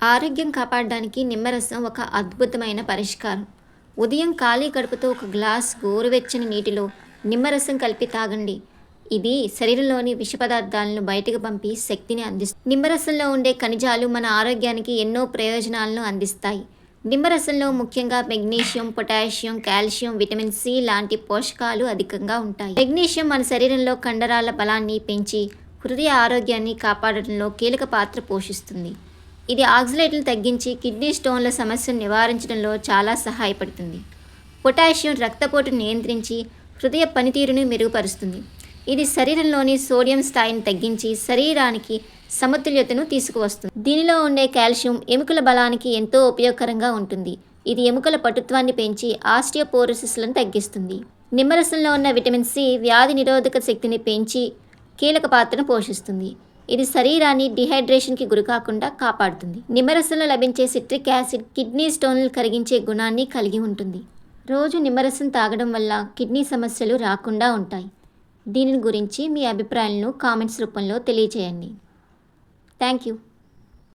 ఆరోగ్యం కాపాడడానికి నిమ్మరసం ఒక అద్భుతమైన పరిష్కారం. ఉదయం ఖాళీ కడుపుతో ఒక గ్లాస్ గోరువెచ్చని నీటిలో నిమ్మరసం కలిపి తాగండి. ఇది శరీరంలోని విష పదార్థాలను బయటకు పంపి శక్తిని అందిస్తుంది. నిమ్మరసంలో ఉండే ఖనిజాలు మన ఆరోగ్యానికి ఎన్నో ప్రయోజనాలను అందిస్తాయి. నిమ్మరసంలో ముఖ్యంగా magnesium potassium calcium vitamin C లాంటి పోషకాలు అధికంగా ఉంటాయి. మెగ్నీషియం మన శరీరంలో కండరాల బలాన్ని పెంచి హృదయ ఆరోగ్యాన్ని కాపాడడంలో కీలక పాత్ర పోషిస్తుంది. ఇది ఆక్సిలేట్లను తగ్గించి కిడ్నీ స్టోన్ల సమస్యను నివారించడంలో చాలా సహాయపడుతుంది. పొటాషియం రక్తపోటును నియంత్రించి హృదయ పనితీరును మెరుగుపరుస్తుంది. ఇది శరీరంలోని సోడియం స్థాయిని తగ్గించి శరీరానికి సమతుల్యతను తీసుకువస్తుంది. దీనిలో ఉండే కాల్షియం ఎముకల బలానికి ఎంతో ఉపయోగకరంగా ఉంటుంది. ఇది ఎముకల పటుత్వాన్ని పెంచి ఆస్టియోపోరోసిస్లను తగ్గిస్తుంది. నిమ్మరసంలో ఉన్న విటమిన్ సి వ్యాధి నిరోధక శక్తిని పెంచి కీలక పాత్రను పోషిస్తుంది. ఇది శరీరాన్ని డిహైడ్రేషన్కి గురికాకుండా కాపాడుతుంది. నిమ్మరసంలో లభించే సిట్రిక్ యాసిడ్ కిడ్నీ స్టోన్లు కరిగించే గుణాన్ని కలిగి ఉంటుంది. రోజు నిమ్మరసం తాగడం వల్ల కిడ్నీ సమస్యలు రాకుండా ఉంటాయి. దీని గురించి మీ అభిప్రాయాలను కామెంట్స్ రూపంలో తెలియజేయండి థ్యాంక్ యూ.